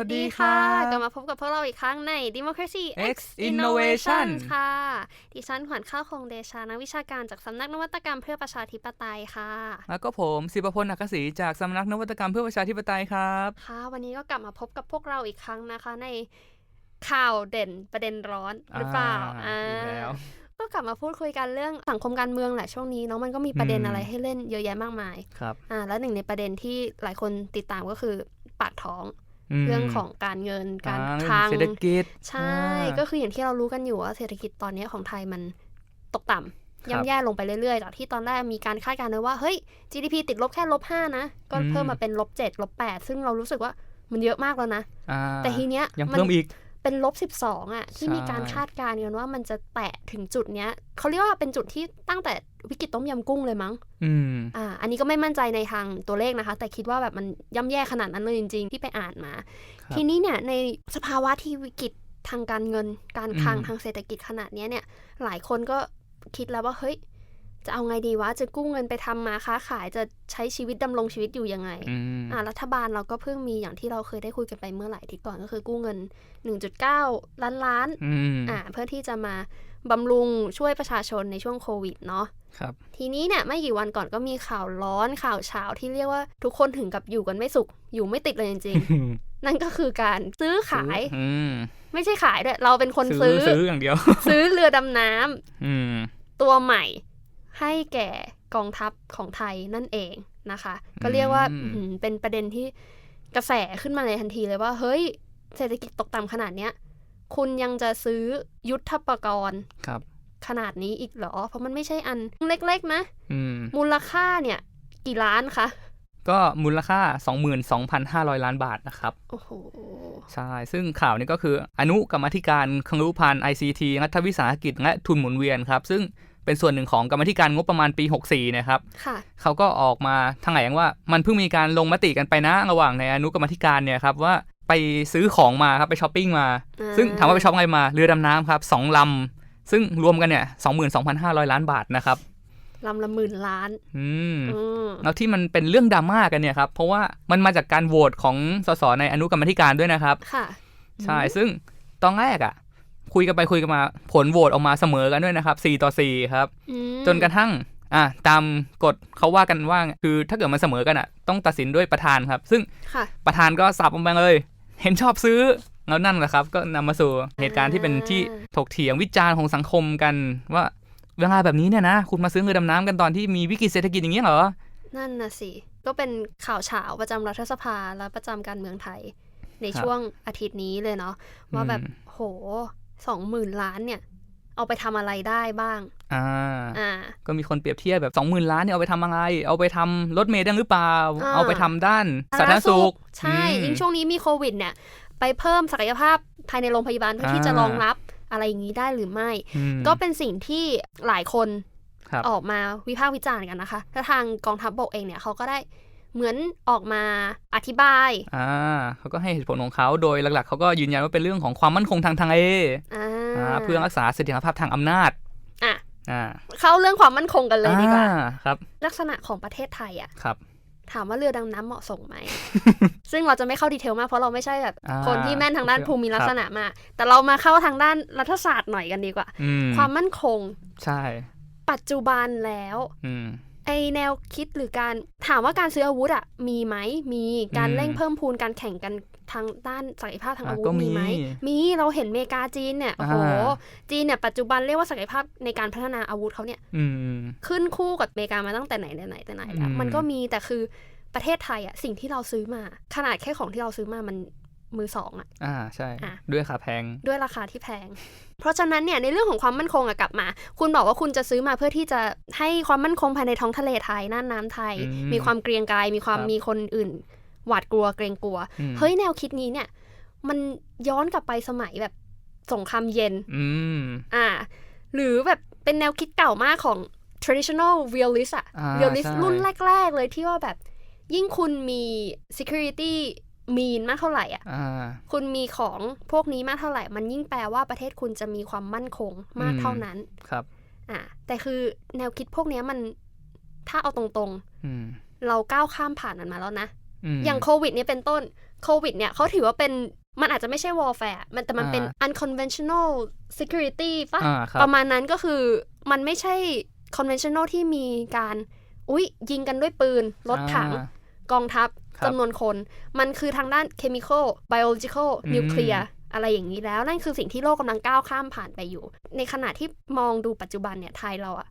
วัสดีค่ะสวัสดีครับกลับมาพบกับพวกเราอีกครั้งใน Democracy X Innovation ค่ะ ดิฉันขวัญข้าวคงเดชา นักวิชาการจากสำนักนวัตกรรมเพื่อประชาธิปไตยค่ะ แล้วก็ผมสิบพลอักษีจากสำนักนวัตกรรมเพื่อประชาธิปไตยครับ ค่ะ วันนี้ก็กลับมาพบกับพวกเราอีกครั้งนะคะในข่าวเด่นประเด็นร้อนหรือเปล่าอ่าอีกแล้วก็กลับมาพูดคุยกันเรื่องสังคมการเมืองแหละช่วงนี้เนาะมันก็มีประเด็นอืมอะไรให้เล่นเยอะแยะมากมาย ครับ อ่า แล้วหนึ่งในประเด็นที่หลายคนติดตามก็คือปากท้องม เรื่องของการเงินการอ่คลังเศรษฐกิจ ใช่อ่าก็คืออย่างที่เรารู้กันอยู่ว่าเศรษฐกิจตอนนี้ของไทยมันตกต่ำครับย่ำแย่ลงไปเรื่อยๆ จากที่ตอนแรกมีการคาดการณ์ไว้ว่า เฮ้ย GDP ติดลบแค่ลบห้านะ ก็อืมเพิ่มมาเป็นลบเจ็ดลบแปดซึ่งเรารู้สึกว่ามันเยอะมากแล้วนะอ่าแต่ทีเนี้ยยังมันเพิ่มอีก เป็นลบสิบสองอะที่มีการใช่คาดการณ์กันว่ามันจะแตะถึงจุดเนี้ยเขาเรียกว่าเป็นจุดที่ตั้งแต่วิกฤตต้มยำกุ้งเลยมั้งอืมอ่าอันนี้ก็ไม่มั่นใจในทางตัวเลขนะคะ แต่คิดว่าแบบมันย่ำแย่ขนาดนั้นเลยจริง ๆ ที่ไปอ่านมาครับทีนี้เนี่ยในสภาวะที่วิกฤตทางการเงิน การคลังอืมทางเศรษฐกิจขนาดเนี้ยเนี่ย หลายคนก็คิดแล้วว่าเฮ้ย จะเอาไงดีวะจะกู้เงินไปทำมาค้าขายจะใช้ชีวิตดำรงชีวิตอยู่ยังไงอืมอ่ารัฐบาลเราก็เพิ่งมีอย่างที่เราเคยได้คุยกันไปเมื่อหลายอาทิตย์ก่อนก็คือกู้เงิน 1.9 ล้านล้านอืมอ่าเพื่อที่จะมาบำรุงช่วยประชาชนในช่วงโควิดเนาะครับทีนี้เนี่ยไม่กี่วันก่อนก็มีข่าวร้อนข่าวเช้าที่เรียกว่าทุกคนถึงกับอยู่กันไม่สุข อยู่ไม่ติดเลยจริงๆ นั่นก็คือการซื้อขายอืมไม่ใช่ขายด้วยเราเป็นคนซื้ซื้ออซื้ออย่างเดียว ซื้อเรือดำน้ำอืมตัวใหม่ ให้แก่กองทัพของไทยนั่นเองนะคะ ก็เรียกว่าอืมอื้อหือเป็นประเด็นที่กระแสขึ้นมาในทันทีเลยว่า เฮ้ย เศรษฐกิจตกต่ำขนาดเนี้ย คุณยังจะซื้อยุทธปกรณ์ครับ ขนาดนี้อีกเหรอ เพราะมันไม่ใช่อันเล็กๆนะอืมมูลค่าเนี่ย กี่ล้านคะก็มูลค่า 22,500 ล้านบาทนะครับ โอ้โห ใช่ ซึ่งข่าวนี้ก็คือ อนุกรรมาธิการคลังรู้พันธ์ ICT รัฐวิสาหกิจ และทุนหมุนเวียนครับ ซึ่ง เป็นส่วนหนึ่งของกรรมาธิการงบประมาณปี 64 นะครับค่ะเขาก็ออกมาทางแหลงว่ามันเพิ่งมีการลงมติกันไปนะระหว่างในอนุกรรมาธิการเนี่ยครับว่าไปซื้อของมาครับไปช้อปปิ้งมาอ่าซึ่งถามว่าไปช้อปอะไรมาเรือดำน้ำครับสองลำซึ่งรวมกันเนี่ย22,500ล้านบาทนะครับลำละหมื่นล้านอืมอืมแล้วที่มันเป็นเรื่องดราม่ากันเนี่ยครับ เพราะว่ามันมาจากการโหวตของสสในอนุกรรมาธิการด้วยนะครับ ค่ะ ใช่ ซึ่งตอนแรกอะ่ะ คุยกันไปคุยกันมา ผลโหวตออกมาเสมอกันด้วยนะครับ4ต่อ4ครับอืมจนกระทั่งอะตามกฎเขาว่ากันว่าคือถ้าเกิดมันเสมอกันอะ่ะ ต้องตัดสินด้วยประธานครับ ซึ่งค่ะประธานก็สับออกมาเลย เห็นชอบซื้อแล้วนั่นแหละครับ ก็นำมาสู่เหตุการณ์ที่เป็นที่ถกเถียงวิจารณ์ของสังคมกันว่าเวลาแบบนี้เนี่ยนะ คุณมาซื้อเรือดำน้ำกันตอนที่มีวิกฤตเศรษฐกิจอย่างนี้ยเหรอ นั่นน่ะสิ ก็เป็นข่าวเฉาประจำรัฐสภาและประจำการเมืองไทย ในครับช่วงอาทิตย์นี้เลยเนาะว่าแบบอืมโห สองหมื่นล้านเนี่ย เอาไปทำอะไรได้บ้าง อ่า อ่า ก็มีคนเปรียบเทียบแบบ20,000ล้านเนี่ยเอาไปทำอะไร เอาไปทำรถเมล์ได้หรือเปล่าอ่าเอาไปทำด้านสาธารณสุข ใช่อืมยิ่งช่วงนี้มีโควิดเนี่ย ไปเพิ่มศักยภาพภายในโรงพยาบาลเพื่อที่จะอ่ารรองรับอะไรอย่างนี้ได้หรือไม่อืมก็เป็นสิ่งที่หลายคนครับออกมาวิพากษ์วิจารณ์กันนะคะแล้วทางกองทัพบกเองเนี่ยเขาก็ได้ เหมือนออกมาอธิบาย อ่าเขาก็ให้เหตุผลของเขาโดยหลักๆเขาก็ยืนยันว่าเป็นเรื่องของความมั่นคงทางทางเออ่าอ่าเพื่อรักษาเสถียรภาพทางอำนาจอะอ่าเข้าเรื่องความมั่นคงกันเลยดีกว่าอ่ครับ ลักษณะของประเทศไทยอะครับถามว่าเรือดำน้ำเหมาะสมไหม ซึ่งเราจะไม่เข้าดีเทลมากเพราะเราไม่ใช่แบบอ่าคนที่แม่นทางด้านโอเคภูมิลักษณะมาก แต่เรามาเข้าทางด้านรัฐศาสตร์หน่อยกันดีกว่าอืมความมั่นคง ใช่ ปัจจุบันแล้วอืม ไอแนวคิดหรือการถามว่าการซื้ออาวุธอะมีไหมมีการอืมเร่งเพิ่มพูนการแข่งกันทางด้านศักยภาพทางอะอาวุธก็มีมีไหมมีเราเห็นอเมริกาจีนเนี่ยโอ้โหอ่าจีนเนี่ยปัจจุบันเรียกว่าศักยภาพในการพัฒนาอาวุธเขาเนี่ยอืมขึ้นคู่กับอเมริกามาตั้งแต่ไหนแต่ไหนแต่ไหนแล้วอืมมันก็มีแต่คือประเทศไทยอะสิ่งที่เราซื้อมา ขนาดแค่ของที่เราซื้อมามัน มือสองอะอ่าใช่อะด้วยขาแพง ด้วยราคาที่แพง เพราะฉะนั้นเนี่ยในเรื่องของความมั่นคงอะกลับมา คุณบอกว่าคุณจะซื้อมาเพื่อที่จะให้ความมั่นคงภายในท้องทะเลไทยน่านน้ำไทยอืมมีความเกรียงกายมีความครับมีคนอื่น หวาดกลัวเกรงกลัวอืมเฮ้ยแนวคิดนี้เนี่ย มันย้อนกลับไปสมัยแบบสงครามเย็น อืม อ่า หรือแบบเป็นแนวคิดเก่ามากของ traditional realist อะอ่า realist ใช่รุ่นแรก ๆ เลยที่ว่าแบบยิ่งคุณมี security mean มากเท่าไหร่อะอ่าคุณมีของพวกนี้มากเท่าไหร่ มันยิ่งแปลว่าประเทศคุณจะมีความมั่นคงมากอืมเท่านั้น ครับ อ่า แต่คือแนวคิดพวกเนี้ยมันถ้าเอาตรงอืมๆเราก้าวข้ามผ่านมันมาแล้วนะมอย่างโควิดเนี่ยเป็นต้น โควิด เนี่ยเขาถือว่าเป็นมันอาจจะไม่ใช่ warfare มันแต่มันเป็น unconventional security ปะอ่าครับประมาณนั้นก็คือมันไม่ใช่ conventional ที่มีการ อุ๊ย ยิงกันด้วยปืน รถถังอ่ากองทัพครับ จำนวนคน มันคือทางด้าน chemical biological อืมนิวเคลียร์อะไรอย่างนี้แล้ว นั่นคือสิ่งที่โลกกำลังก้าวข้ามผ่านไปอยู่ ในขณะที่มองดูปัจจุบันเนี่ยไทยเราอะ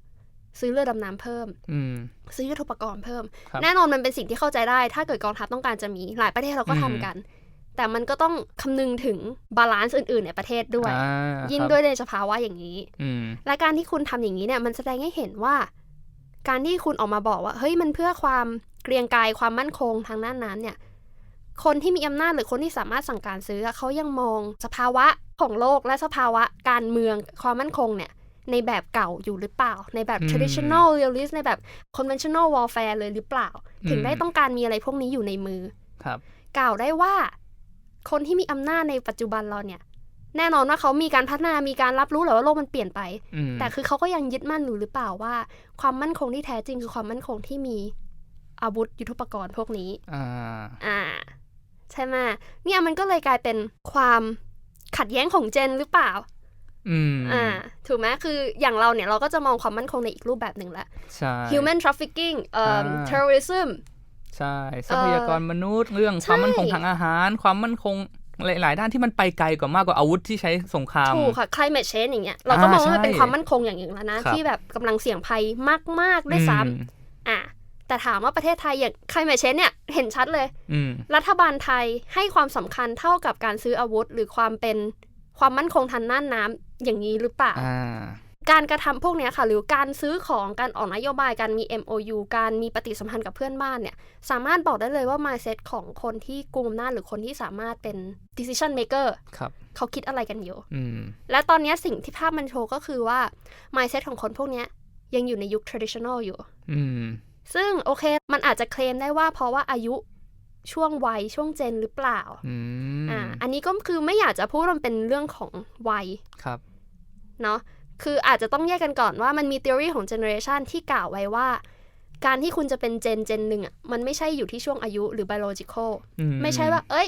ซื้อเรือดำน้ำเพิ่มอืมซื้อยุทโธปกรณ์เพิ่มครับแน่นอนมันเป็นสิ่งที่เข้าใจได้ ถ้าเกิดกองทัพต้องการจะมีหลายประเทศเราก็อืมทำกัน แต่มันก็ต้องคำนึงถึงบาลานซ์อื่น ๆ ในประเทศด้วยอ่ายิ่งครับด้วยในสภาวะอย่างนี้อืมและการที่คุณทำอย่างนี้เนี่ย มันแสดงให้เห็นว่า การที่คุณออกมาบอกว่า เฮ้ยมันเพื่อความ เกรียงกายความมั่นคงทางด้านนั้นเนี่ยคนที่มีอำนาจหรือคนที่สามารถสั่งการซื้อเขายังมองสภาวะของโลกและสภาวะการเมืองความมั่นคงเนี่ยในแบบเก่าอยู่หรือเปล่า ในแบบอืม traditional realist ในแบบ conventional warfare เลยหรือเปล่า ถึงอืมได้ต้องการมีอะไรพวกนี้อยู่ในมือ ครับ กล่าวได้ว่า คนที่มีอำนาจในปัจจุบันเราเนี่ย แน่นอนว่าเขามีการพัฒนามีการรับรู้แหละว่าโลกมันเปลี่ยนไปอืมแต่คือเขาก็ยังยึดมั่นอยู่หรือเปล่าว่า ความมั่นคงที่แท้จริงคือความมั่นคงที่มี อาวุธยุทโธปกรณ์พวกนี้ อ่า อ่า ใช่ไหมเนี่ยมันก็เลยกลายเป็นความขัดแย้งของเจนหรือเปล่า อืม อ่า ถูกไหมคืออย่างเราเนี่ยเราก็จะมองความมั่นคงในอีกรูปแบบหนึ่งละ ใช่ human trafficking เอ่ออ่า terrorism ใช่ ทรัพยากรมนุษย์เรื่องใช่ความมั่นคงทางอาหาร ความมั่นคงหลาย ๆ ด้านที่มันไปไกลกว่ามากกว่าอาวุธที่ใช้สงคราม ถูกค่ะ climate change อย่างเงี้ย เราก็มองว่ามันเป็นใช่ความมั่นคงอย่างหนึ่งแล้วนะครับที่แบบกำลังเสี่ยงภัยมาก ๆ ด้วยซ้อืมำอะ แต่ถามว่าประเทศไทยอย่าง climate change เนี่ยเห็นชัดเลยอืมรัฐบาลไทยให้ความสำคัญเท่ากับการซื้ออาวุธ หรือความเป็นความมั่นคงทางน่านน้ำอย่างนี้หรือเปล่าอ่าการกระทำพวกเนี้ยค่ะ หรือการซื้อของการออกนโยบายการมี MOU การมีปฏิสัมพันธ์กับเพื่อนบ้านเนี่ย สามารถบอกได้เลยว่า mindset ของคนที่กุมอำนาจหรือคนที่สามารถเป็น decision maker ครับเขาคิดอะไรกันอยู่อืมและตอนเนี้ยสิ่งที่ภาพมันโชว์ก็คือว่า mindset ของคนพวกเนี้ยยังอยู่ในยุค traditional อยู่อืม ซึ่งโอเคมันอาจจะเคลมได้ว่าเพราะว่าอายุช่วงวัยช่วงเจนหรือเปล่าอืมอ่า อันนี้ก็คือไม่อยากจะพูดว่ามันเป็นเรื่องของวัยครับ เนาะคืออาจจะต้องแยกกันก่อนว่ามันมี theory ของ generation ที่กล่าวไว้ว่า การที่คุณจะเป็นเจนเจนหนึ่งอะมันไม่ใช่อยู่ที่ช่วงอายุหรือ biological อืไม่ใช่ว่า เอ้ย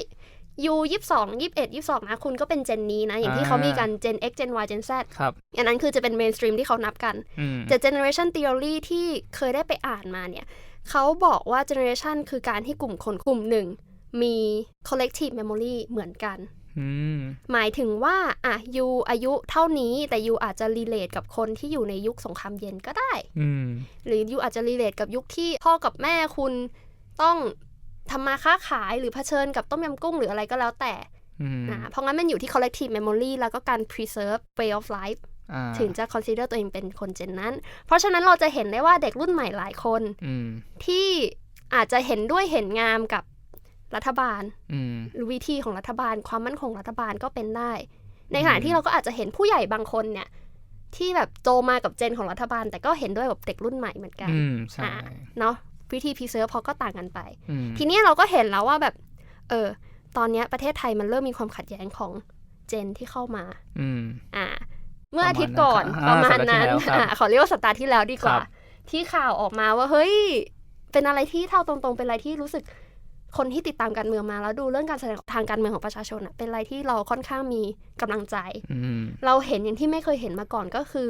ยูยี่สิบสองยี่สิบเอ็ดยี่สิบสองนะคุณก็เป็นเจนนี้นะ อย่างที่เขามีกัน gen x gen y gen z ครับอันนั้นคือจะเป็น mainstream ที่เขานับกันอืมแต่ generation theory ที่เคยได้ไปอ่านมาเนี่ยเขาบอกว่า generation คือการที่กลุ่มคนกลุ่มหนึ่ง มี collective memory เหมือนกันอืมหมายถึงว่าอะยูอายุเท่านี้แต่ยูอาจจะ relate กับคนที่อยู่ในยุคสงครามเย็นก็ได้อืมหรือยูอาจจะ relate กับยุคที่พ่อกับแม่คุณต้อง ทำมาค้าขายหรือเผชิญกับต้มยำกุ้งหรืออะไรก็แล้วแต่อืมนะเพราะงั้นมันอยู่ที่ collective memory แล้วก็การ preserve way of life อ่าถึงจะ consider ตัวเองเป็นคนเจนนั้น เพราะฉะนั้นเราจะเห็นได้ว่าเด็กรุ่นใหม่หลายคนอืมที่อาจจะเห็นด้วยเห็นงามกับรัฐบาลอืมหรือวิธีของรัฐบาล ความมั่นคงรัฐบาลก็เป็นได้ ในขณะที่เราก็อาจจะเห็นผู้ใหญ่บางคนเนี่ย ที่แบบโตมากับเจนของรัฐบาล แต่ก็เห็นด้วยกับเด็กรุ่นใหม่เหมือนกันอืมใช่อ่าเนาะ วิธี preserve เขาก็ต่างกันไปอืมทีนี้เราก็เห็นแล้วว่าแบบ เออ ตอนเนี้ยประเทศไทยมันเริ่มมีความขัดแย้งของเจนที่เข้ามาอืมอ่า เมื่ออาทิตย์ก่อนปประระมามาณณนั้นั้นนอ่าสัปดาห์ที่แล้วครับอ่าขอเรียกว่าสัปดาห์ที่แล้วดีกว่าครับที่ข่าวออกมาว่าเฮ้ย เป็นอะไรที่เท่าตรงๆ เป็นอะไรที่รู้สึกคนที่ติดตามการเมืองมาแล้วดูเรื่องการแสดงทางการเมืองของประชาชนอะเป็นอะไรที่เราค่อนข้างมีกำลังใจอืมเราเห็นอย่างที่ไม่เคยเห็นมาก่อนก็คือ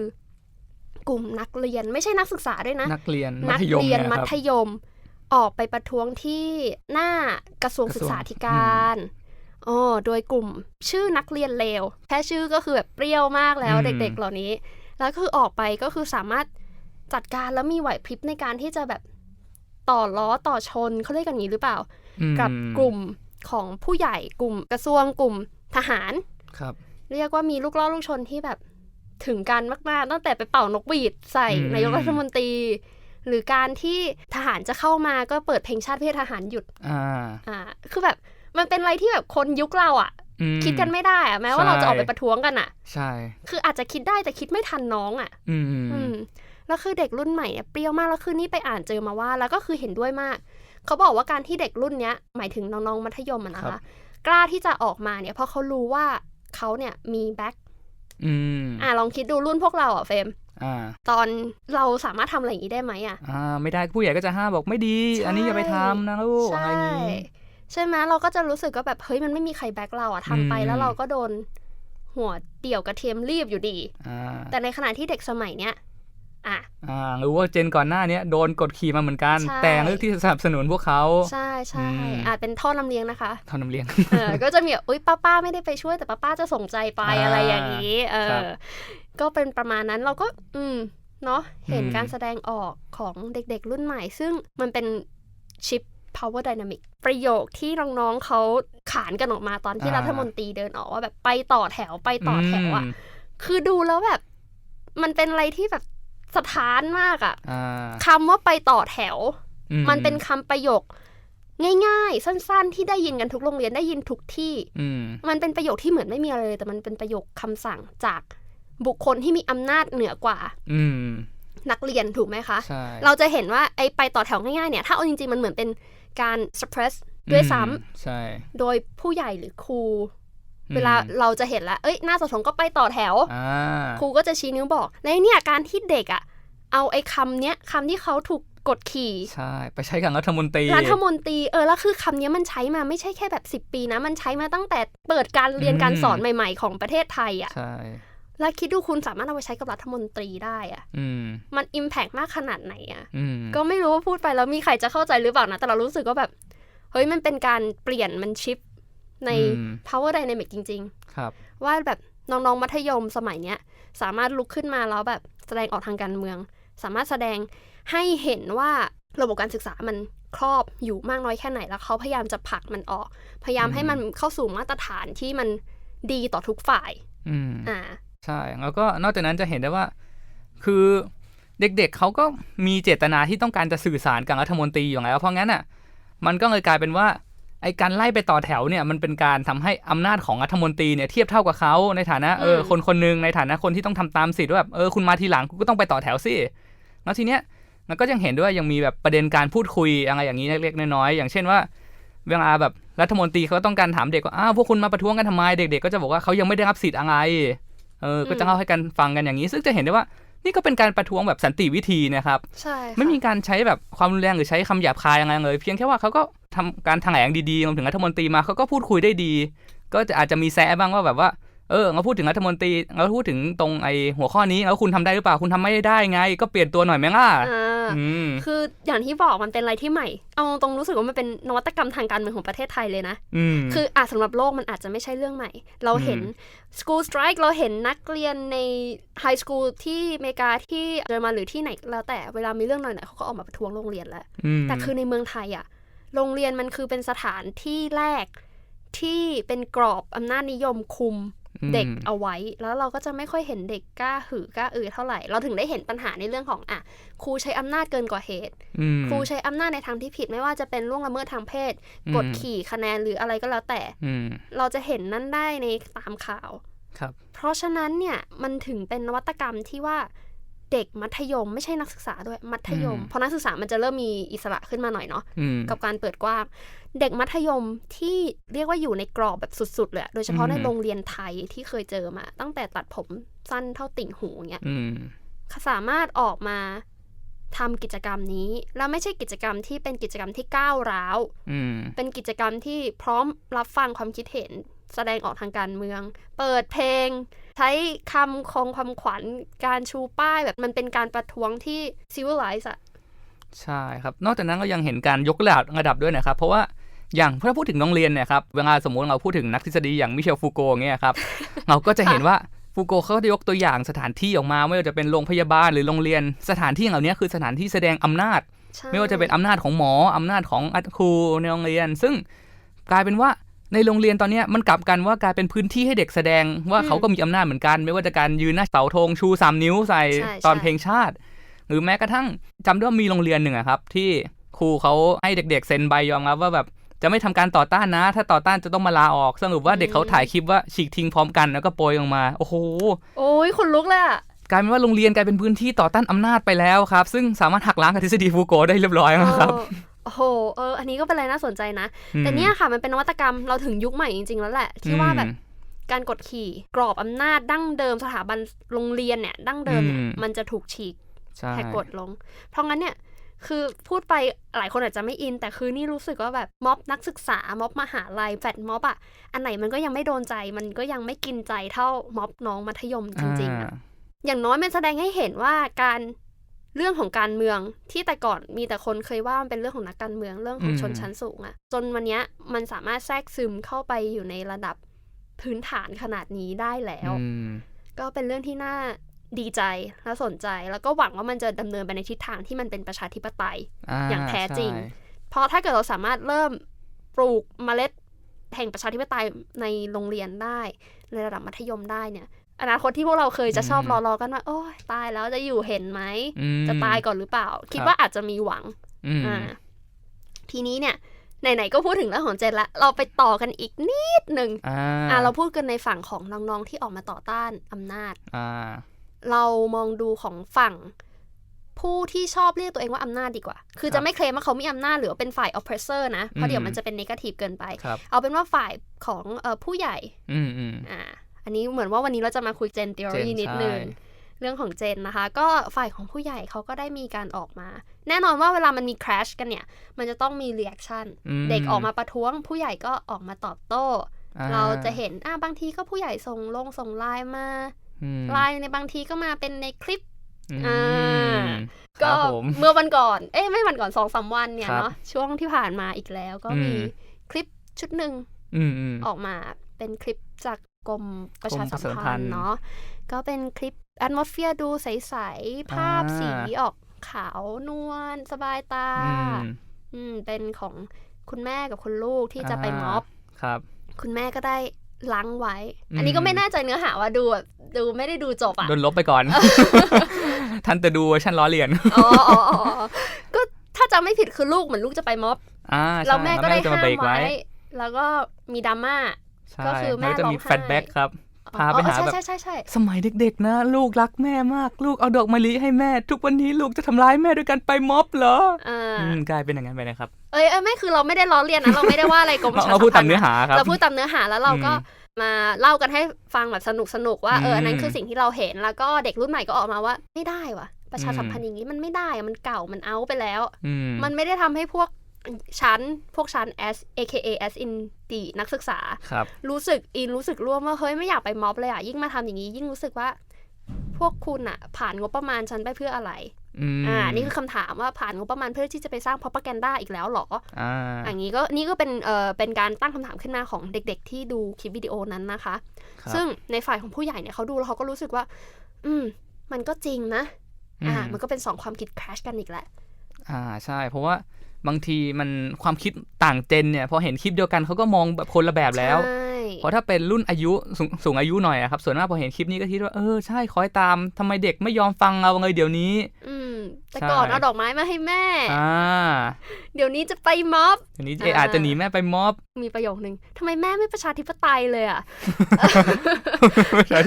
กลุ่มนักเรียน ไม่ใช่นักศึกษาด้วยนะ นักเรียนมันักธยมเรียนเนี่ยมัครับธยม ออกไปประท้วงที่หน้ากระทรวงกระทรวงศึกษาธิการอ๋อโดยกลุ่มชื่อนักเรียนเลวแค่ชื่อก็คือแบบเปรี้ยวมากแล้วอืมเด็ก ๆ เหล่านี้ แล้วคือออกไปก็คือสามารถจัดการแล้วมีไหวพริบในการที่จะแบบต่อล้อต่อชนเขาเรียกกันอย่างนี้หรือเปล่าอืมกับกลุ่มของผู้ใหญ่กลุ่มกระทรวงกลุ่มทหาร ครับ เรียกว่ามีลูกล่อลูกชนที่แบบ ถึงกันมาก ๆ ตั้งแต่ไปเป่านกหวีดใส่อืมนายกรัฐมนตรี หรือการที่ทหารจะเข้ามาก็เปิดเพลงชาติเพื่อทหารหยุดอ่าอ่าคือแบบมันเป็นอะไรที่แบบคนยุคเราอะอืมคิดกันไม่ได้อะแม้ว่าใช่เราจะออกไปประท้วงกันอะใช่ คืออาจจะคิดได้แต่คิดไม่ทันน้องอะอืมอืมแล้วคือเด็กรุ่นใหม่เนี่ยเปรี้ยวมากแล้วคือนี่ไปอ่านเจอมาว่า แล้วก็คือเห็นด้วยมาก เขาบอกว่าการที่เด็กรุ่นเนี้ย หมายถึงน้องๆมัธยมอะนะคะ กล้าที่จะออกมาเนี่ยเพราะเขารู้ว่าเขาเนี่ยมีแบ็ค อืมอะลองคิดดูรุ่นพวกเราอะเฟรมอ่า ตอนเราสามารถทำอะไรอย่างนี้ได้ไหมอะ อ่า ไม่ได้ผู้ใหญ่ก็จะห้ามบอกไม่ดีใช่อันนี้อย่าไปทำนะลูกอะไรใช่อย่างนี้ใช่ไหมเราก็จะรู้สึกว่าแบบเฮ้ยมันไม่มีใครแบ็กเราอะทำไปอืมแล้วเราก็โดนหัวเดี่ยวกระเทียมรีบอยู่ดีอ่าแต่ในขณะที่เด็กสมัยเนี้ย อะอ่าหรือว่าเจนก่อนหน้าเนี้ยโดนกดขี่มาเหมือนกันใช่แต่เลือกที่จะสนับสนุนพวกเขาใช่ใช่อืมอาจเป็นท่อลำเลียงนะคะทำน้ำเลี้ยงเออก็จะมีแบบอุ้ยป้าป้าไม่ได้ไปช่วยแต่ป้าป้าจะส่งใจไปอ่าอะไรอย่างนี้เอครับอก็เป็นประมาณนั้นเราก็ อืมเนาะเห็นอืมการแสดงออกของเด็กๆรุ่นใหม่ ซึ่งมันเป็นชิป power dynamic ประโยคที่น้องๆเขาขานกันออกมาตอนที่รัฐมนตรีเดินออกว่าแบบไปต่อแถวไปต่อแถวอะมคือดูแล้วแบบ มันเป็นอะไรที่แบบ สถานมากอะอ่าคำว่าไปต่อแถวอืมันเป็นคำประโยค ง่ายๆ สั้น ๆ ที่ได้ยินกันทุกโรงเรียนได้ยินทุกที่อืมมันเป็นประโยคที่เหมือนไม่มีอะไรเลย แต่มันเป็นประโยคคำสั่งจากบุคคลที่มีอำนาจเหนือกว่าอืมนักเรียนถูกไหมคะใช่เราจะเห็นว่าไอ้ไปต่อแถวง่ายๆเนี่ย ถ้าเอาจริงๆ มันเหมือนเป็นการ suppress ด้วยซ้ำอืมใช่โดยผู้ใหญ่หรือครูอืม เวลาเราจะเห็นแล้วเอ้ยหน้าเสาธงก็ไปต่อแถวอ่าครูก็จะชี้นิ้วบอกในเนี่ยการที่เด็กอะเอาไอ้คำเนี้ยคำที่เขาถูกกดขี่ใช่ ไปใช้กับรัฐมนตรีรัฐมนตรีเออแล้วคือคำนี้มันใช้มาไม่ใช่แค่แบบ 10 ปีนะ มันใช้มาตั้งแต่เปิดการเรียนอืมการสอนใหม่ ๆ ของประเทศไทยอะใช่แล้วคิดดูคุณสามารถเอาไปใช้กับรัฐมนตรีได้อะอืมมันอิมแพกมากขนาดไหนอะอืมก็ไม่รู้ว่าพูดไปแล้วมีใครจะเข้าใจหรือเปล่านะแต่เรารู้สึกว่าแบบ เฮ้ยมันเป็นการเปลี่ยนมันชิป ในอืม power dynamic จริงครับๆว่าแบบน้องๆ มัธยมสมัยเนี้ย สามารถลุกขึ้นมาแล้วแบบแสดงออกทางการเมือง สามารถแสดงให้เห็นว่าระบบการศึกษามันครอบอยู่มากน้อยแค่ไหนแล้วเขาพยายามจะผลักมันออก พยายามอืมให้มันเข้าสู่มาตรฐานที่มันดีต่อทุกฝ่ายอืมอ่าใช่ แล้วก็นอกจากนั้นจะเห็นได้ว่า คือเด็กๆเขาก็มีเจตนาที่ต้องการจะสื่อสารกับรัฐมนตรีอยู่แล้ว เพราะงั้นอะ มันก็เลยกลายเป็นว่า ไอการไล่ไปต่อแถวเนี่ยมันเป็นการทำให้อำนาจของรัฐมนตรีเนี่ยเทียบเท่ากับเขาในฐานะเอออืมคนคนหนึ่งในฐานะคนที่ต้องทำตามสิทธิ์ว่าแบบเออคุณมาทีหลังคุณก็ต้องไปต่อแถวสิแล้วทีเนี้ยมันก็ยังเห็นด้วยยังมีแบบประเด็นการพูดคุยอะไรอย่างนี้เล็กๆน้อยๆอย่างเช่นว่าเวลาแบบรัฐมนตรีเขาต้องการถามเด็กว่าอ้าวพวกคุณมาประท้วงกันทำไมเด็กๆก็จะบอกว่าเขายังไม่ได้รับสิทธิ์อะไรเออก็จะเล่าให้กันฟังกันอย่างนี้ ซึ่งจะเห็นได้ว่านี่ก็เป็นการประท้วงแบบสันติวิธีนะครับ ใช่ค่ะไม่มีการใช้แบบความรุนแรงหรือใช้คำหยาบคายอะไรเลย เพียงแค่ว่าเขาก็ ทำการแถลงดีๆรวมถึงรัฐมนตรีมาเขาก็พูดคุยได้ดี ก็จะอาจจะมีแซะบ้างว่าแบบว่าเออเราพูดถึงรัฐมนตรีเราพูดถึงตรงไอหัวข้อนี้แล้วคุณทำได้หรือเปล่าคุณทำไม่ได้ไง ก็เปลี่ยนตัวหน่อยไหมล่ะอ่าอืมคืออย่างที่บอกมันเป็นอะไรที่ใหม่ เอาตรงๆรู้สึกว่ามันเป็นนวัตกรรมทางการเมืองของประเทศไทยเลยนะอืมคืออาจสำหรับโลกมันอาจจะไม่ใช่เรื่องใหม่ เราเห็น school strike เราเห็นนักเรียนใน high school ที่อเมริกาที่เยอรมันหรือที่ไหนแล้วแต่เวลามีเรื่องหน่อยๆเขาก็ออกมาประท้วงโรงเรียนแล้วมแต่คือในเมืองไทยอะ โรงเรียนมันคือเป็นสถานที่แรกที่เป็นกรอบอำนาจนิยมคุมอืมเด็กเอาไว้ แล้วเราก็จะไม่ค่อยเห็นเด็กกล้าหือกล้าอือเท่าไหร่ เราถึงได้เห็นปัญหาในเรื่องของอะครูใช้อำนาจเกินกว่าเหตุอืมครูใช้อำนาจในทางที่ผิดไม่ว่าจะเป็นล่วงละเมิดทางเพศ กดขี่คะแนนหรืออะไรก็แล้วแต่อืมเราจะเห็นนั่นได้ในตามข่าวครับ เพราะฉะนั้นเนี่ยมันถึงเป็นนวัตกรรมที่ว่า เด็กมัธยม ไม่ใช่นักศึกษาด้วยมัธยมอืมเพราะนักศึกษามันจะเริ่มมีอิสระขึ้นมาหน่อยเนาะอืมกับการเปิดกว้าง เด็กมัธยมที่เรียกว่าอยู่ในกรอบแบบสุดๆเลยอะโดยเฉพาะอืมในโรงเรียนไทยที่เคยเจอมา ตั้งแต่ตัดผมสั้นเท่าติ่งหูเงี้ยอืมสามารถออกมาทำกิจกรรมนี้ แล้วไม่ใช่กิจกรรมที่เป็นกิจกรรมที่ก้าวร้าวอืมเป็นกิจกรรมที่พร้อมรับฟังความคิดเห็น แสดงออกทางการเมือง เปิดเพลง ใช้คำคงคำขวัญการชูป้ายแบบมันเป็นการประท้วงที่ civilize อะใช่ครับ นอกจากนั้นก็ยังเห็นการยกระดับระดับด้วยนะครับ เพราะว่าอย่างถ้าพูดถึงโรงเรียนเนี่ยครับเวลาสมมติเราพูดถึงนักทฤษฎีอย่างมิเชลฟูโกเงี้ยครับเราก็จะเห็นว่าฟูโกเขาจะยกตัวอย่างสถานที่ออกมา ไม่ว่าจะเป็นโรงพยาบาลหรือโรงเรียน สถานที่เหล่านี้คือสถานที่แสดงอำนาจใช่ไม่ว่าจะเป็นอำนาจของหมออำนาจของครูในโรงเรียน ซึ่งกลายเป็นว่า ในโรงเรียนตอนเนี้ยมันกลับกันว่ากลายเป็นพื้นที่ให้เด็กแสดงว่าเขาก็มีอำนาจเหมือนกัน ไม่ว่าจะการยืนหน้าเสาธงชูสามนิ้วใส่ใช่ตอนใช่เพลงชาติ หรือแม้กระทั่งจำได้ว่ามีโรงเรียนหนึ่งอะครับ ที่ครูเขาให้เด็กๆเซ็นใบยอมรับว่าแบบจะไม่ทำการต่อต้านนะ ถ้าต่อต้านจะต้องมาลาออกสรุปว่าเด็กเขาถ่ายคลิปว่าฉีกทิ้งพร้อมกันแล้วก็โปรยออกมา โอ้โห โอ้ยคนลุกเลยอะกลายเป็นว่าโรงเรียนกลายเป็นพื้นที่ต่อต้านอำนาจไปแล้วครับ ซึ่งสามารถหักล้างกับทฤษฎีฟูโกได้เรียบร้อยแล้วครับเออ โอ้โหเออ อันนี้ก็เป็นอะไรน่าสนใจนะ แต่เนี่ยค่ะมันเป็นนวัตกรรมเราถึงยุคใหม่จริง ๆ แล้วแหละ ที่ว่าแบบการกดขี่กรอบอำนาจดั้งเดิมสถาบันโรงเรียนเนี่ย ดั้งเดิมเนี่ยอืมมันจะถูกฉีกใช่แหกกฎลง เพราะงั้นเนี่ยคือพูดไปหลายคนอาจจะไม่อิน แต่คือนี่รู้สึกว่าแบบม็อบนักศึกษาม็อบมหาลัยแฟดม็อบอะอันไหนมันก็ยังไม่โดนใจ มันก็ยังไม่กินใจเท่าม็อบน้องมัธยมจริงๆอะอ่าอย่างน้อยมันแสดงให้เห็นว่าการ เรื่องของการเมืองที่แต่ก่อนมีแต่คนเคยว่ามันเป็นเรื่องของนักการเมืองเรื่องของอืมชนชั้นสูงอะจนวันเนี้ยมันสามารถแทรกซึมเข้าไปอยู่ในระดับพื้นฐานขนาดนี้ได้แล้วอืมก็เป็นเรื่องที่น่าดีใจและสนใจ แล้วก็หวังว่ามันจะดำเนินไปในทิศทางที่มันเป็นประชาธิปไตยอย่างแท้จริงใช่เพราะถ้าเกิดเราสามารถเริ่มปลูกเมล็ดแห่งประชาธิปไตยในโรงเรียนได้ ในระดับมัธยมได้เนี่ย อนาคตที่พวกเราเคยจะชอบรอรอๆกันว่าโอ้ยตายแล้วจะอยู่เห็นไหมอืมจะตายก่อนหรือเปล่า คิดครับว่าอาจจะมีหวังอืมอ่าทีนี้เนี่ยไหนๆก็พูดถึงเรื่องของเจนละเราไปต่อกันอีกนิดหนึ่งอ่าอ่าเราพูดกันในฝั่งของน้องๆที่ออกมาต่อต้านอำนาจอ่าเรามองดูของฝั่งผู้ที่ชอบเรียกตัวเองว่าอำนาจดีกว่า คือครัจะบไม่เคลมว่าเขามีอำนาจหรือว่าเป็นฝ่าย oppressor นะ เพอืราะมเดี๋ยวมันจะเป็น negative เกินไปครับเอาเป็นว่าฝ่ายของเออผู้ใหญ่อืมอืมอ่า อันนี้เหมือนว่าวันนี้เราจะมาคุยเจนเจ theory นนิดใช่นึงเรื่องของเจนนะคะ ก็ฝ่ายของผู้ใหญ่เขาก็ได้มีการออกมา แน่นอนว่าเวลามันมี crash กันเนี่ย มันจะต้องมี reaction อืมเด็กออกมาประท้วง ผู้ใหญ่ก็ออกมาตอบโต้อ่เราจะเห็นอะบางทีก็ผู้ใหญ่ส่งลงส่งไลน์มาอืมไลน์ในบางทีก็มาเป็นในคลิปอืมอ่าคก็รับผมเมื่อวันก่อน เอ้ยไม่วันก่อนสองสามวันเนี่ยครับเนาะช่วงที่ผ่านมาอีกแล้วก็มีอืมคลิปชุดหนึ่งอืมอืมออกมาเป็นคลิปจาก กรมประชาสัมกรมประชาสัมพัพันนธ์ธ์เนาะก็เป็นคลิป a t m o s p h e r e ดูใส ๆ ภาพอ่าสีออกขาวนวลสบายตาอืมอืมเป็นของคุณแม่กับคุณลูกที่จะไปม็อบครับ คุณแม่ก็ได้ล้างไว้อืมอันนี้ก็ไม่แน่ใจเนื้อหาว่าดูแบบดูไม่ได้ดูจบอะโดนลบไปก่อน ท่านจะดูเวอร์ชันล้อเลียนอ๋ออ๋ออ๋อก็ถ้าจำไม่ผิดคือลูกเหมือนลูกจะไปม็อบอ่าแล้วแม่ก็ได้จะห้ามเบรกไว้ แล้วก็มีดราม่าใช่ ก็คือแม่แล้วจะมีร้องไห้แฟลชแบ็กครับพาไปหาอ๋อแบบใช่ใช่ใช่สมัยเด็ก ๆ นะ ลูกรักแม่มากลูกเอาดอกมะลิให้แม่ ทุกวันนี้ลูกจะทำร้ายแม่ด้วยการไปม็อบเหรออ่าอืมกลายเป็นอย่างนั้นไปนะครับเอ้ยเอ้ยไม่คือเราไม่ได้ล้อเลียนนะเราไม่ได้ว่าอะไรกรมประชาเราสัพูดมพัตานมธ์เนื้อนะหาครับเราพูดตามเนื้อหาแล้วเราก็อืมมาเล่ากันให้ฟังแบบสนุกสนุกๆว่าเอออันนั้นอืมคือสิ่งที่เราเห็นแล้วก็เด็กรุ่นใหม่ก็ออกมาว่า ไม่ได้ว่ะ ประชาสัมพันธ์อย่างนี้มันไม่ได้อะมันเก่ามันเอาไปแล้วอืมมันไม่ได้ทำให้พวก ชั้นพวกชั้น as aka as in ดีนักศึกษาครับรู้สึกอินรู้สึกร่วมว่าเฮ้ยไม่อยากไปม็อบเลยอะยิ่งมาทำอย่างนี้ ยิ่งรู้สึกว่า พวกคุณอะ ผ่านงบประมาณฉันไปเพื่ออะไรอืมอ่า นี่คือคำถามว่าผ่านงบประมาณเพื่อที่จะไปสร้าง propaganda อีกแล้วเหรออ่าอย่างนี้ก็นี่ก็เป็นเอ่อเป็นการตั้งคำถามขึ้นมาของเด็ก ๆ ที่ดูคลิปวิดีโอนั้นนะคะครับซึ่งในฝ่ายของผู้ใหญ่เนี่ยเขาดูแล้วเขาก็รู้สึกว่า อืม มันก็จริงนะ อ่าอืมมันก็เป็นสองความคิด crash กันอีกแหละ อ่าใช่ เพราะว่า บางทีมันความคิดต่างเจนเนี่ยพอเห็นคลิปเดียวกันเขาก็มองแบบคนละแบบแล้วใช่เพราะถ้าเป็นรุ่นอายุสูงสูงอายุหน่อยอะครับส่วนมากพอเห็นคลิปนี้ก็คิดว่าเออใช่คอยตามทำไมเด็กไม่ยอมฟังเราเลยเดี๋ยวนี้ อืมแต่ใช่ก่อนเอาดอกไม้มาให้แม่อ่าเดี๋ยวนี้จะไปม็อบเดี๋ยวนี้อ่าเออาจจะหนีแม่ไปม็อบ มีประโยคนึงทำไมแม่ไม่ประชาธิปไตยเลยอะใช่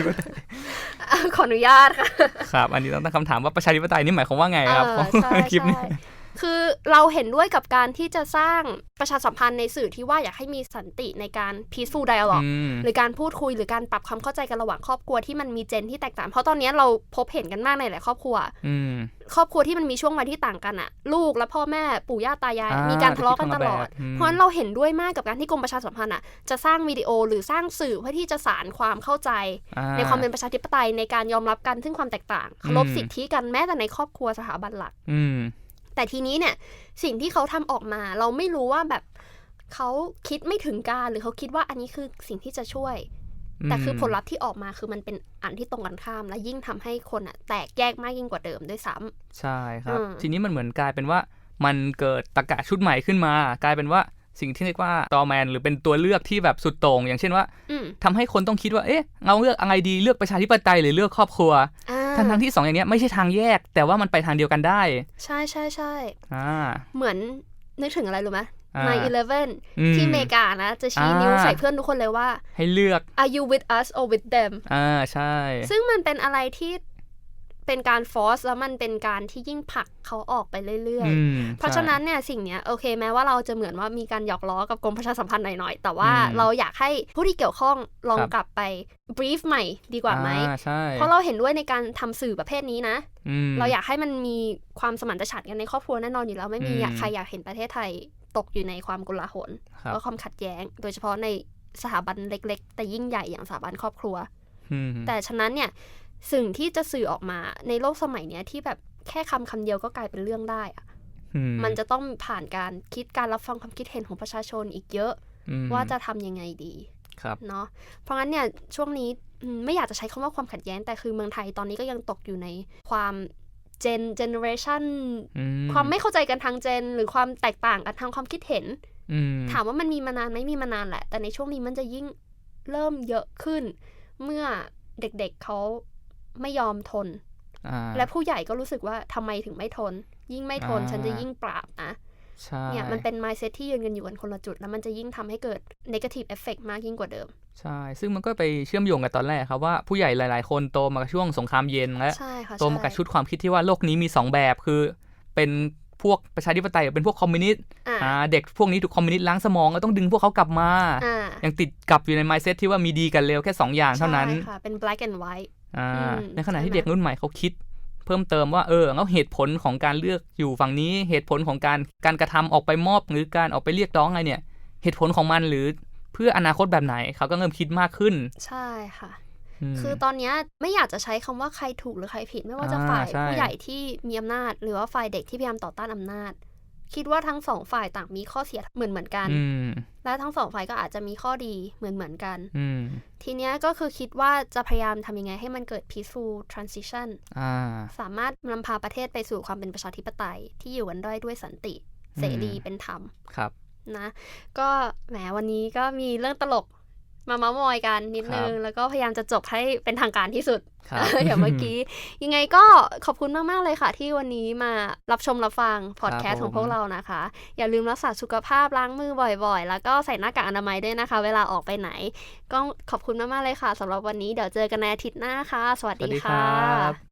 ขออนุญาตค่ะครับ อันนี้ต้องตั้งคำถามว่าประชาธิปไตยนี่หมายความว่าไงครับเออใช่คลิปนี้ใช่ คือเราเห็นด้วยกับการที่จะสร้างประชาสัมพันธ์ในสื่อที่ว่าอยากให้มีสันติในการ peaceful dialogue อืมหรือการพูดคุยหรือการปรับความเข้าใจกันระหว่างครอบครัวที่มันมีเจนที่แตกต่างเพราะตอนนี้เราพบเห็นกันมากในหลายครอบครัวอืมครอบครัวที่มันมีช่วงวัยที่ต่างกันอะลูกและพ่อแม่ปู่ย่าตายายอ่ามีมีการทะเลาะกันตลอดคิดคนละแบบอืมเพราะฉะนั้นเราเห็นด้วยมากกับการที่กรมประชาสัมพันธ์อะจะสร้างวิดีโอหรือสร้างสื่อเพื่อที่จะสารความเข้าใจอ่ในความเป็นประชาธิปไตยในการยอมรับกันซึ่งความแตกต่างเคารพอืมสิทธิกันแม้แต่ในครอบครัวสถาบันหลักอืม แต่ทีนี้เนี่ยสิ่งที่เขาทำออกมา เราไม่รู้ว่าแบบเขาคิดไม่ถึงการหรือเขาคิดว่าอันนี้คือสิ่งที่จะช่วย แต่คือผลลัพธ์ที่ออกมาคือมันเป็นอันที่ตรงกันข้าม และยิ่งทำให้คนอะแตกแยกมากยิ่งกว่าเดิมด้วยซ้ำใช่ครับอืมทีนี้มันเหมือนกลายเป็นว่ามันเกิดตะกะชุดใหม่ขึ้นมา กลายเป็นว่าสิ่งที่เรียกว่าตอแมนหรือเป็นตัวเลือกที่แบบสุดโต่งอย่างเช่นว่าอืมทำให้คนต้องคิดว่าเอ๊ะเราเลือกอะไรดีเลือกประชาธิปไตยหรือเลือกครอบครัวอ่า ทั้งทั้งๆที่สองอย่างเนี้ยไม่ใช่ทางแยก แต่ว่ามันไปทางเดียวกันได้ ใช่ใช่ใช่อ่าเหมือนนึกถึงอะไรรู้ไหมอ่า9 11อืมที่อเมริกานะ จะชี้อ่านิ้นิ้วใส่เพื่อนทุกคนเลยว่า ให้เลือก are you with us or with them อ่าใช่ ซึ่งมันเป็นอะไรที่ เป็นการฟอร์สแล้วมันเป็นการที่ยิ่งผลักเขาออกไปเรื่อยอืมๆเพราะใช่ฉะนั้นเนี่ยสิ่งเนี้ยโอเคแม้ว่าเราจะเหมือนว่ามีการหยอกล้อกับกรมประชาสัมพันธ์หน่อยๆ แต่ว่าอืมเราอยากให้ผู้ที่เกี่ยวข้องลองครับกลับไป brief ใหม่ดีกว่าไหมอ่ใช่เพราะเราเห็นด้วยในการทำสื่อประเภทนี้นะอืมเราอยากให้มันมีความสมานฉันท์กันในครอบครัวแน่นอนอยู่แล้วไม่มีอืมอยากใครอยากเห็นประเทศไทยตกอยู่ในความกุลาหลครับและความขัดแย้ง โดยเฉพาะในสถาบันเล็ก ๆ แต่ยิ่งใหญ่อย่างสถาบันครอบครัวอืมแต่ฉะนั้นเนี่ย สิ่งที่จะสื่อออกมาในโลกสมัยเนี้ยที่แบบแค่คำคำเดียวก็กลายเป็นเรื่องได้อะอืมันจะต้องผ่านการคิดการรับฟังความคิดเห็นของประชาชนอีกเยอะอืมว่าจะทำยังไงดีครับเนาะเพราะงั้นเนี่ยช่วงนี้อืมไม่อยากจะใช้คำว่าความขัดแย้งแต่คือเมืองไทยตอนนี้ก็ยังตกอยู่ในความเจนเจเนอเรชันอืความไม่เข้าใจกันทางเจน หรือความแตกต่างกันทางความคิดเห็นอืมถามว่ามันมีมานานไหมมีมานานแหละ แต่ในช่วงนี้มันจะยิ่งเริ่มเยอะขึ้น เมื่อเด็กๆเขา ไม่ยอมทนอ่าและผู้ใหญ่ก็รู้สึกว่าทำไมถึงไม่ทน ยิ่งไม่ทนอ่าฉันจะยิ่งปราบนะใช่เนี่ยมันเป็น mindset ที่ยืนกันอยู่กันคนละจุด แล้วมันจะยิ่งทำให้เกิด negative effect มากยิ่งกว่าเดิม ใช่ ซึ่งมันก็ไปเชื่อมโยงกับตอนแรกครับว่าผู้ใหญ่หลาย ๆ คนโตมากับช่วงสงครามเย็นและใช่ค่ะโตมากับใชุดความคิดที่ว่าโลกนี้มีสองแบบคือ เป็นพวกประชาธิปไตยกับเป็นพวกคอมมิวนิสต์อ่าอ่าเด็กพวกนี้ถูกคอมมิวนิสต์ล้างสมองก็ต้องดึงพวกเขากลับมาอ่ายังติดกับอยู่ใน mindset ที่ว่ามีดีกับเลวแค่สองอย่างเท่านั้นใช่ค่ะเป็น black and white อ่าอืม ในขณะที่ใช่ไหมเด็กรุ่นใหม่เขาคิด เพิ่มเติมว่าเออแล้วเหตุผลของการเลือกอยู่ฝั่งนี้เหตุผลของการการกระทำออกไปมอบหรือการออกไปเรียกร้องอะไรเนี่ย เหตุผลของมันหรือเพื่ออนาคตแบบไหนเขาก็เริ่มคิดมากขึ้น ใช่ค่ะมคือตอนเนี้ยไม่อยากจะใช้คำว่าใครถูกหรือใครผิด ไม่ว่าจะอ่าฝ่ายใช่ผู้ใหญ่ที่มีอำนาจ หรือว่าฝ่ายเด็กที่พยายามต่อต้านอำนาจ คิดว่าทั้งสองฝ่ายต่างมีข้อเสียเหมือนเหมือนๆกันอืมและทั้งสองฝ่ายก็อาจจะมีข้อดีเหมือนเหมือนๆกันอืมทีเนี้ยก็คือคิดว่าจะพยายามทำยังไงให้มันเกิด peaceful transition อ่าสามารถนำพาประเทศไปสู่ความเป็นประชาธิปไตยที่อยู่กันได้ด้วยสันติอืมเสรีเป็นธรรมครับนะ ก็แหมวันนี้ก็มีเรื่องตลก มาเมาส์มอยกันนิดนึง แล้วก็พยายามจะจบให้เป็นทางการที่สุดครับอย่างเมื่อกี้ ยังไงก็ขอบคุณมาก ๆ เลยค่ะ ที่วันนี้มารับชมรับฟังพอดแคสต์ครัขบองพวกเรานะคะ อย่าลืมรักษาสุขภาพล้างมือบ่อยๆ แล้วก็ใส่หน้ากากอนามัยด้วยนะคะ เวลาออกไปไหน ก็ขอบคุณมาก ๆ เลยค่ะสำหรับวันนี้เดี๋ยวเจอกันในอาทิตย์หน้าค่ะ สวัสสวัสดีดีคค่ะรับ